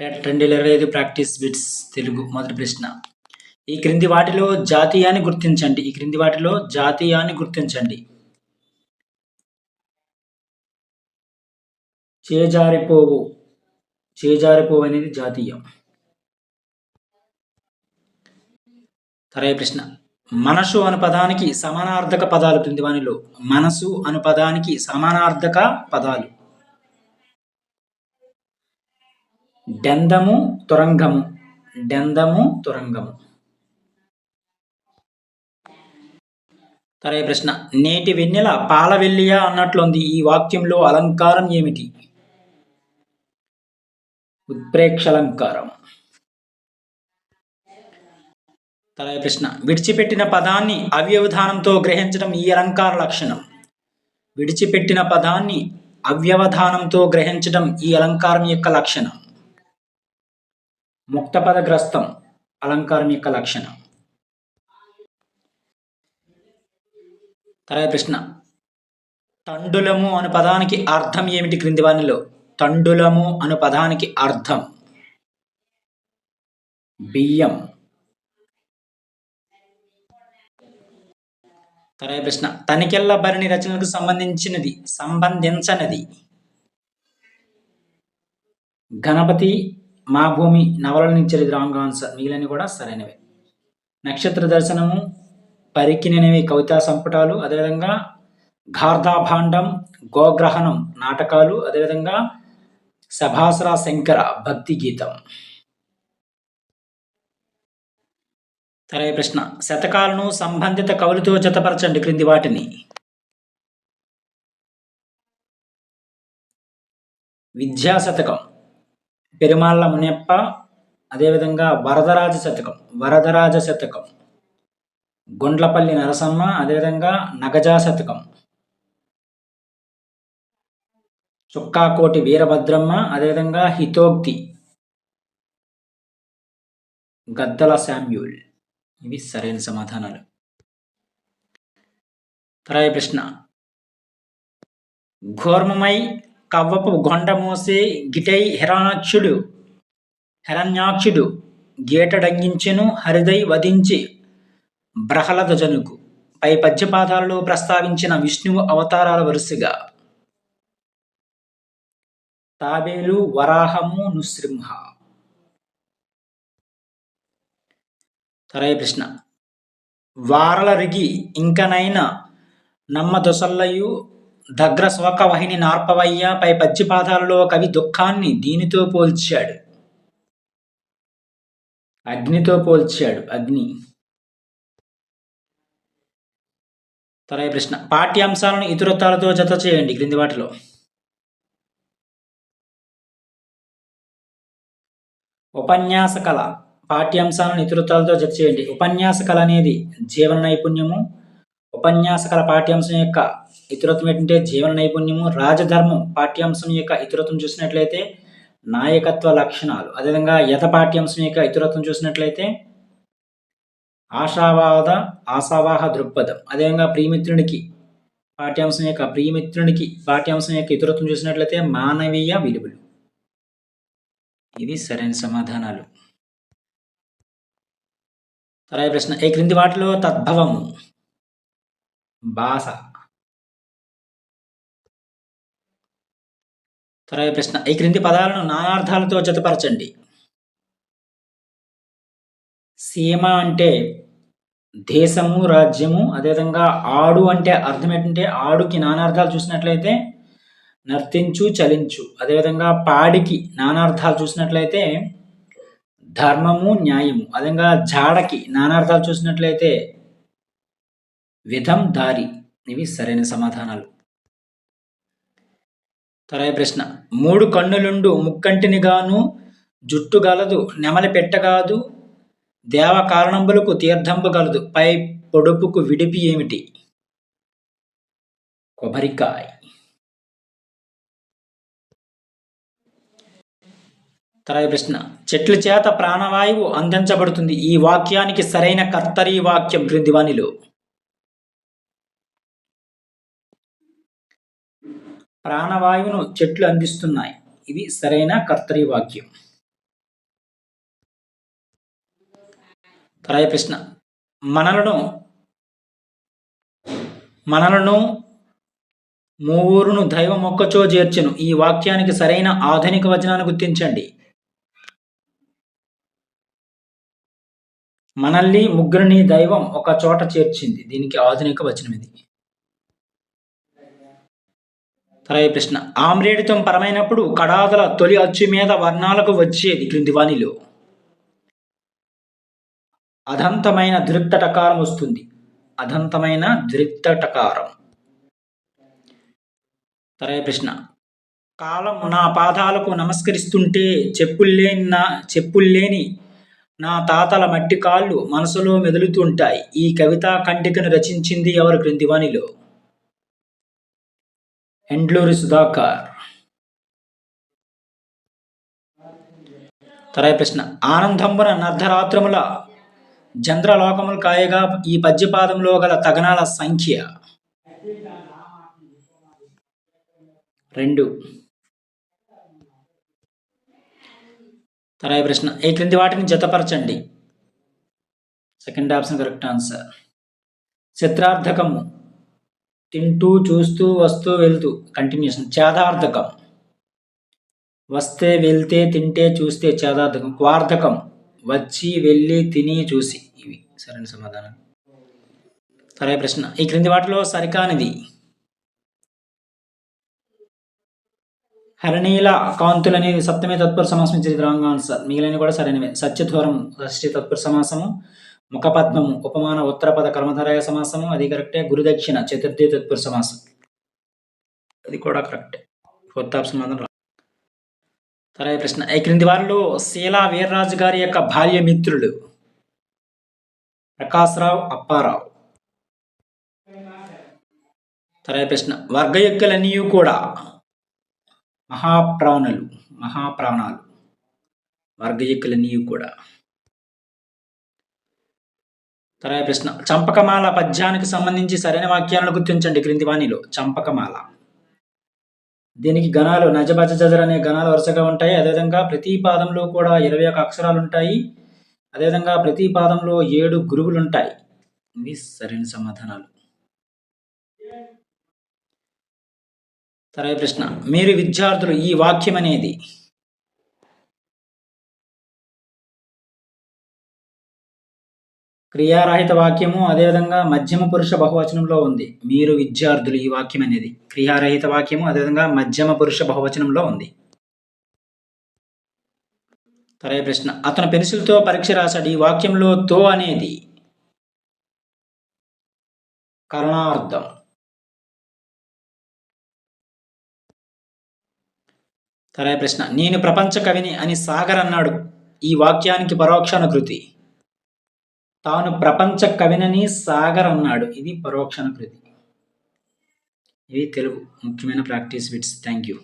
రెండు వేల ఇరవై ఐదు ప్రాక్టీస్ బిట్స్ తెలుగు మొదటి ప్రశ్న. ఈ క్రింది వాటిలో జాతీయాన్ని గుర్తించండి. ఈ క్రింది వాటిలో జాతీయాన్ని గుర్తించండి. చేజారిపోవు. చేజారిపోవు అనేది జాతీయం. తరయ ప్రశ్న. మనసు అను పదానికి సమానార్థక పదాలు క్రింది వానిలో మనసు అను పదానికి సమానార్థక పదాలు. డెందము తురంగము డెందము తురంగము. తరే ప్రశ్న నేటి వెన్నెల పాలవెల్లియా అన్నట్లుంది. ఈ వాక్యంలో అలంకారం ఏమిటి? ఉత్ప్రేక్షలంకారం తరే ప్రశ్న విడిచిపెట్టిన పదాన్ని అవ్యవధానంతో గ్రహించడం ఈ అలంకార లక్షణం. విడిచిపెట్టిన పదాన్ని అవ్యవధానంతో గ్రహించడం ఈ అలంకారం యొక్క లక్షణం. ముక్తపదగ్రస్తం అలంకారం యొక్క లక్షణం. తర్వాత ప్రశ్న. తండులము అను పదానికి అర్థం ఏమిటి క్రింది వానిలో తండులము అను పదానికి అర్థం. బియ్యం. తర్వాత ప్రశ్న. తనికెళ్ళ భరణి రచనలకు సంబంధించినది సంబంధించనది. గణపతి మా భూమి నవల నుంచి రాంగ్ ఆన్సర్ మిగిలినవి కూడా సరైనవే. నక్షత్ర దర్శనము పరికినవి కవితా సంపుటాలు అదేవిధంగా గార్ధాభాండం గోగ్రహణం నాటకాలు అదేవిధంగా సభాసరా శంకర భక్తి గీతం. తరవై ప్రశ్న. శతకాలను సంబంధిత కవులతో జతపరచండి క్రింది వాటిని. విద్యా శతకం. పెరుమాళ్ళ మునియప్ప అదేవిధంగా వరదరాజ శతకం వరదరాజ శతకం. గుండ్లపల్లి నరసమ్మ అదేవిధంగా నగజా శతకం. చుక్కాకోటి వీరభద్రమ్మ అదేవిధంగా హితోక్తి గద్దల శామ్యూల్. ఇవి సరైన సమాధానాలు. తరాయి ప్రశ్న ఘోర్మమై కవ్వపు గొండ మోసే గిటై హిరణాక్షుడు హిరణ్యాక్షుడు గేటడంగించెను హరిదై వధించి బ్రహలదజనుకు పై పద్యపాదాలలో ప్రస్తావించిన విష్ణువు అవతారాల వరుసగా. తాబేలు వరాహము నృసింహ. తరయ ప్రశ్న. వారల రిగి ఇంకనైనా నమ్మ దొసల్లయు దగ్గర శోకవహిని నార్పవయ్య పై పచ్చిపాదాలలో కవి దుఃఖాన్ని దీనితో పోల్చాడు. అగ్నితో పోల్చాడు అగ్ని. తరయ ప్రశ్న. పాఠ్యాంశాలను ఇతరత్వాలతో జత చేయండి క్రింది వాటిలో. ఉపన్యాస కళ పాఠ్యాంశాలను ఇతరత్వాలతో జత చేయండి. ఉపన్యాస కళ అనేది జీవన నైపుణ్యము ఉపన్యాసకర పాఠ్యాంశం యొక్క ఇతరత్వం ఏంటంటే జీవన నైపుణ్యము రాజధర్మం పాఠ్యాంశం యొక్క ఇతరత్వం చూసినట్లయితే నాయకత్వ లక్షణాలు. అదేవిధంగా యథ పాఠ్యాంశం యొక్క ఇతరత్వం చూసినట్లయితే ఆశావాద ఆశావాహ దృక్పథం. అదేవిధంగా ప్రియమిత్రునికి పాఠ్యాంశం యొక్క ప్రియమిత్రునికి పాఠ్యాంశం యొక్క ఇతరత్వం చూసినట్లయితే మానవీయ విలువలు. ఇవి సరైన సమాధానాలు. తర్వాత ప్రశ్న. ఈ క్రింది వాటిలో తద్భవము? భాష తర్వాత ప్రశ్న. ఈ క్రింది పదాలను నానార్థాలతో జతపరచండి. సీమ అంటే దేశము రాజ్యము అదేవిధంగా ఆడు అంటే అర్థం ఏంటంటే ఆడుకి నానార్థాలు చూసినట్లయితే నర్తించు చలించు. అదేవిధంగా పాడికి నానార్థాలు చూసినట్లయితే ధర్మము న్యాయము. అదేవిధంగా జాడకి నానార్థాలు చూసినట్లయితే విధం దారి. ఇవి సరైన సమాధానాలు. తరగతి ప్రశ్న. మూడు కన్నులుండు ముక్కంటిని గాను జుట్టు గలదు నెమలి పెట్టగాదు దేవ కారణంబులకు తీర్థంబు గలదు పై పొడుపుకు విడిపి ఏమిటి? కొబ్బరికాయ. తరగతి ప్రశ్న. చెట్ల చేత ప్రాణవాయువు అందించబడుతుంది. ఈ వాక్యానికి సరైన కర్తరీ వాక్యం క్రింది ప్రాణవాయువును చెట్లు అందిస్తున్నాయి. ఇది సరైన కర్తరివాక్యం తరాయ ప్రశ్న. మనలను మనలను మూవురును దైవ మొక్కచో చేర్చను. ఈ వాక్యానికి సరైన ఆధునిక వచనాన్ని గుర్తించండి. మనల్ని ముగ్గురిని దైవం ఒక చోట చేర్చింది. దీనికి ఆధునిక వచనం ఇది. తర్వాత ప్రశ్న. ఆమ్రేడితం పరమైనప్పుడు కడాదల తొలి అచ్చు మీద వర్ణాలకు వచ్చేది క్రింది వాణిలో అదంతమైన దృక్తటకారం వస్తుంది. అదంతమైన దృక్తటకారం తర్వాత ప్రశ్న. కాలం నా పాదాలకు నమస్కరిస్తుంటే చెప్పుల్లేని నా చెప్పుల్లేని నా తాతల మట్టి కాళ్ళు మనసులో మెదులుతుంటాయి. ఈ కవితా కంటికను రచించింది ఎవరు క్రిందివాణిలో? ఎండ్లూరి సుధాకర్. తర్వాత ప్రశ్న. ఆనందంబున నర్ధరాత్రముల చంద్రలోకములు కాయగా ఈ పద్యపాదంలో గల తగనాల సంఖ్య. రెండు. తర్వాత ప్రశ్న. ఈ క్రింది వాటిని జతపరచండి? Second option correct answer. చిత్రార్థకము. తింటూ చూస్తూ వస్తూ వెళ్తూ. కంటిన్యూషన్ చేదార్థకం వస్తే వెళ్తే తింటే చూస్తే చేదార్థకం క్వార్థకం. వచ్చి వెళ్ళి తిని చూసి. ఇవి. సరైన సమాధానం. సరే ప్రశ్న. ఈ క్రింది వాటిలో సరికానిది. హరణీల కాంతులు అనేది సప్తమే తత్పర సమాసం ఇచ్చేది రాంగ్ ఆన్సర్. మిగిలిన కూడా సరైనవే. సత్యధ్వరం షష్ఠి తత్పర సమాసము ముఖపద్మము ఉపమాన ఉత్తరపద కర్మధారయ సమాసము అది కరెక్టే. గురుదక్షిణ చతుర్థి తత్పుర సమాసం. అది కూడా కరెక్టే. ఫోర్త్ ఆప్షన్ మాత్రం తర్వాత ప్రశ్న. ఈ క్రింది వారిలో శీలా వీర్రాజు గారి యొక్క భార్య మిత్రులు? ప్రకాశ్రావు అప్పారావు. తర్వాత ప్రశ్న. వర్గయుక్కలన్నీ కూడా మహాప్రాణులు మహాప్రాణాలు. వర్గయుక్కలన్నీ కూడా. తర్వాత ప్రశ్న. చంపకమాల పద్యానికి సంబంధించి సరైన వాక్యాలను గుర్తించండి క్రింది వాణిలో చంపకమాల. దీనికి గణాలు నజబజ జజర్ అనే గణాలు వరుసగా ఉంటాయి. అదేవిధంగా ప్రతి పాదంలో కూడా ఇరవై ఒక అక్షరాలు ఉంటాయి. అదేవిధంగా ప్రతి పాదంలో ఏడు గురువులు ఉంటాయి. ఇవి సరైన సమాధానాలు. తర్వాత ప్రశ్న. మీరు విద్యార్థులు ఈ వాక్యం అనేది క్రియారహిత వాక్యము అదేవిధంగా మధ్యమ పురుష బహువచనంలో ఉంది. మీరు విద్యార్థులు ఈ వాక్యం అనేది. క్రియారహిత వాక్యము అదేవిధంగా మధ్యమ పురుష బహువచనంలో ఉంది. తరే ప్రశ్న. అతను పెన్సిల్తో పరీక్ష రాశాడు. ఈ వాక్యంలో తో అనేది కరణార్థం. తరే ప్రశ్న. నేను ప్రపంచ కవిని అని సాగర్ అన్నాడు. ఈ వాక్యానికి పరోక్షానుకృతి తాను ప్రపంచ కవినని సాగర్ అన్నాడు. ఇది పరోక్షణ కృతి. ఇవి తెలుగు ముఖ్యమైన ప్రాక్టీస్ బిట్స్ థ్యాంక్ యూ.